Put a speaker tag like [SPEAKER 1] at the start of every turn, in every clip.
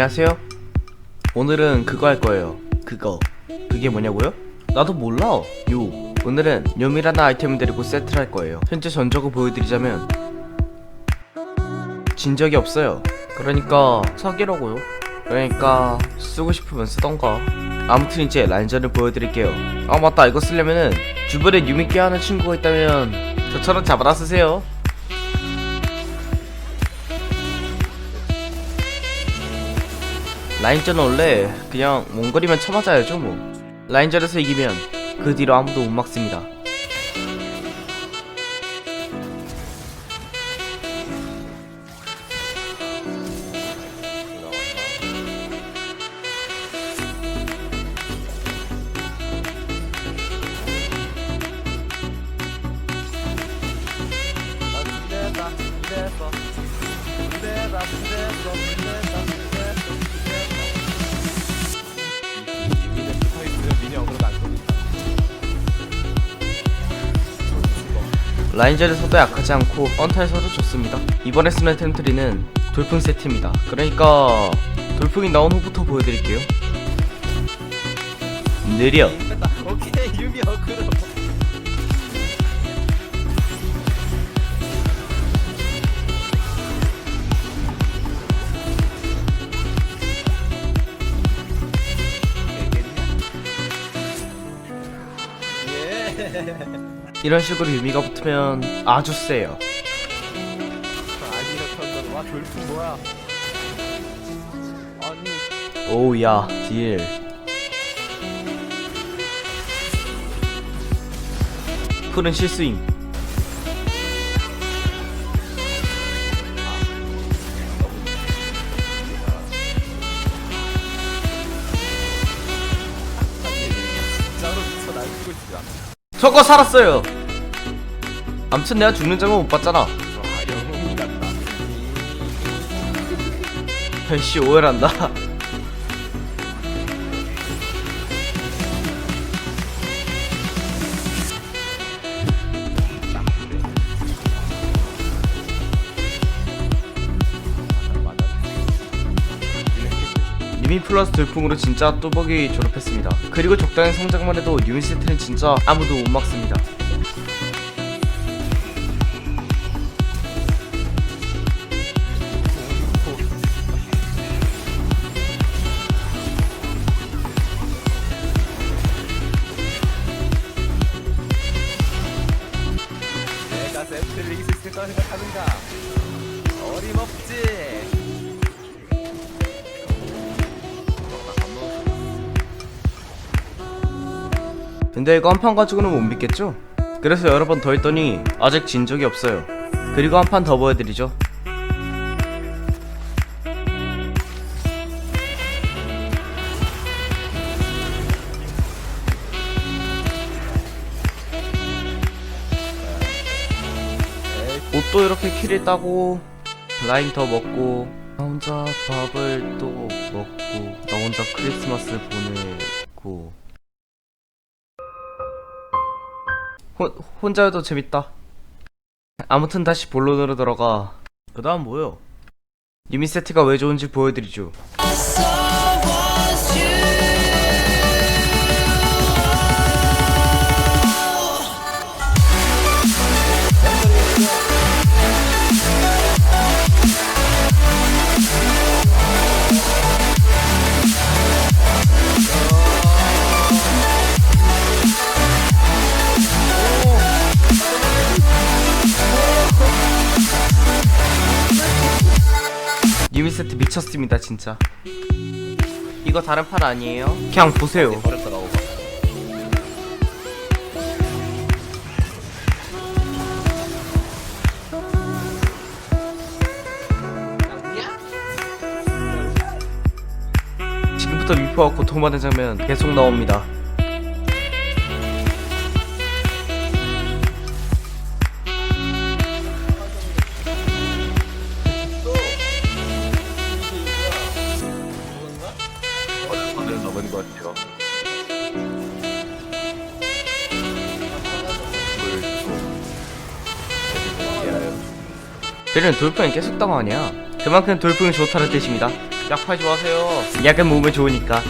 [SPEAKER 1] 안녕하세요. 오늘은 그거 할 거예요. 그거. 그게 뭐냐고요? 나도 몰라. 요. 오늘은 요미라는 아이템을 데리고 세트를 할 거예요. 현재 전적을 보여드리자면 진 적이 없어요. 그러니까 사기라고요. 그러니까 쓰고 싶으면 쓰던가. 아무튼 이제 라인전을 보여드릴게요. 아 맞다 이거 쓰려면은 주변에 유미끼 하는 친구가 있다면 저처럼 잡아다 쓰세요. 라인전은 원래 그냥 몽골이면 쳐맞아야죠 뭐. 라인전에서 이기면 그 뒤로 아무도 못 막습니다 라인전에서도 약하지 않고 언타에서도 좋습니다. 이번에 쓰는 템트리는 돌풍 세트입니다. 그러니까 돌풍이 나온 후부터 보여드릴게요. 느려.
[SPEAKER 2] 오케이 유미 어그로
[SPEAKER 1] 이런 식으로 유미가 붙으면 아주 세요. 오우야 딜. 푸른 실수임 저거 살았어요. 암튼 내가 죽는 장면 못 봤잖아.
[SPEAKER 2] 와 영웅이 같다.
[SPEAKER 1] 씨 오해란다 유미 플러스 돌풍으로 진짜 뚜벅이 졸업했습니다. 그리고 적당한 성장만 해도 유미 세트는 진짜 아무도 못 막습니다 근데 이거 한 판 가지고는 못 믿겠죠? 그래서 여러 번 더 했더니 아직 진 적이 없어요. 그리고 한 판 더 보여드리죠. 옷도 이렇게 키를 따고 라인 더 먹고 나 혼자 밥을 또 먹고 나 혼자 크리스마스 보내고 혼, 혼자여도 재밌다. 아무튼 다시 본론으로 들어가. 그 다음 뭐요? 유미 세트가 왜 좋은지 보여드리죠. 세트 미쳤습니다, 진짜. 이거 다른 판 아니에요? 그냥 보세요.
[SPEAKER 2] 버렸다 나오고
[SPEAKER 1] 지금부터 미포와 고통받는 장면 계속 나옵니다.
[SPEAKER 2] 것 같아요
[SPEAKER 1] 걔는 돌풍이 계속 당하냐? 그만큼 돌풍이 좋다는 뜻입니다.
[SPEAKER 3] 약 팔지 마세요 약은 몸에 좋으니까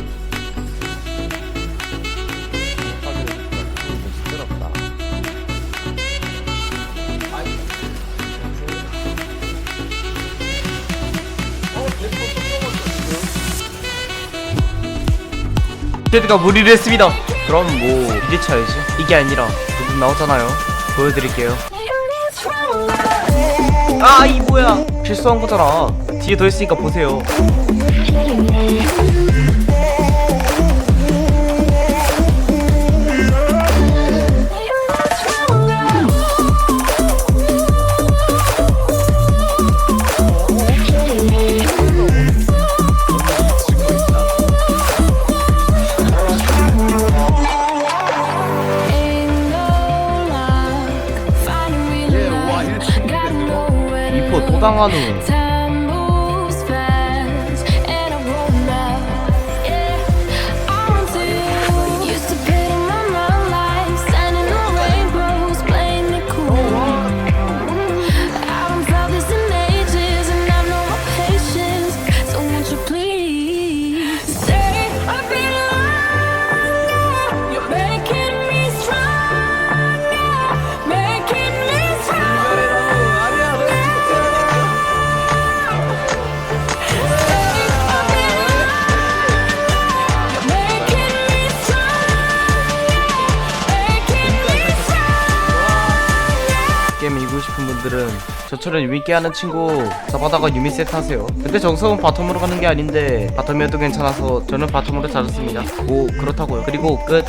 [SPEAKER 3] 테드가 무리를 했습니다. 그럼 뭐 이제 차야지. 이게 아니라 두분 나오잖아요. 보여드릴게요. 아 이 뭐야. 실수한 거잖아. 뒤에 더 있으니까 보세요 또 분들은 저처럼 유미께 하는 친구 잡아다가 유미 세트 하세요. 근데 정성은 바텀으로 가는 게 아닌데 바텀이어도 괜찮아서 저는 바텀으로 잡았습니다. 뭐 그렇다고요. 그리고 끝